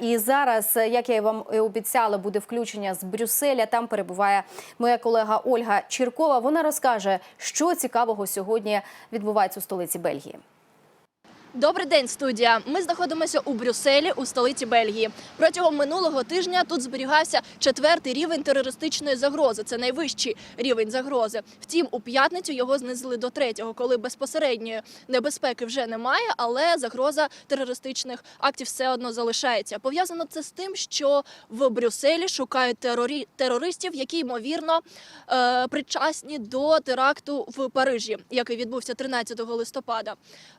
І зараз, е, як я вам і обіцяла, буде включення з Брюсселя. Там перебуває моя колега Ольга Чіркова. Вона розкаже, що цікавого сьогодні відбувається у столиці Бельгії. Добрий день, студія. Ми знаходимося у Брюсселі, у столиці Бельгії. Протягом минулого тижня тут зберігався четвертий рівень терористичної загрози. Це найвищий рівень загрози. Втім, у п'ятницю його знизили до третього, коли безпосередньої небезпеки вже немає, але загроза терористичних актів все одно залишається. Пов'язано це з тим, що в Брюсселі шукають терорі... терористів, які ймовірно е, причасні до теракту в Парижі, який відбувся 13 листопада.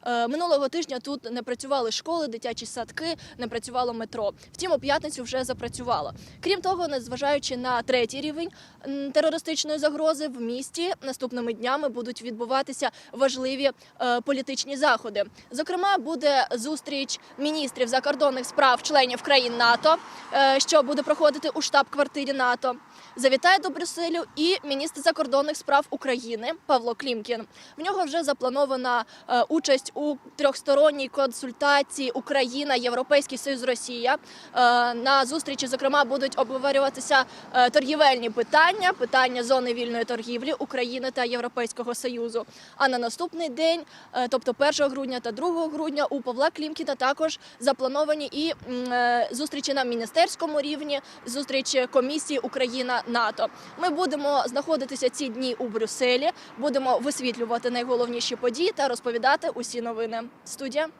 Е, минулого тижня тут не працювали школи, дитячі садки, не працювало метро. Втім, у п'ятницю вже запрацювало. Крім того, незважаючи на третій рівень терористичної загрози в місті, наступними днями будуть відбуватися важливі е, політичні заходи. Зокрема, буде зустріч міністрів закордонних справ членів країн НАТО, е, що буде проходити у штаб-квартирі НАТО. Завітає до Брюсселю і міністр закордонних справ України Павло Клімкін. В нього вже запланована е, участь у трьохсторонній консультації Україна, Європейський Союз, Росія. Е, на зустрічі, зокрема, будуть обговорюватися е, торгівельні питання, питання зони вільної торгівлі України та Європейського Союзу. А на наступний день, тобто 1 грудня та 2 грудня, у Павла Клімкіна також заплановані і зустрічі на міністерському рівні, зустріч комісії Україна НАТО. Ми будемо знаходитися ці дні у Брюсселі, будемо висвітлювати найголовніші події та розповідати усі новини. Студія.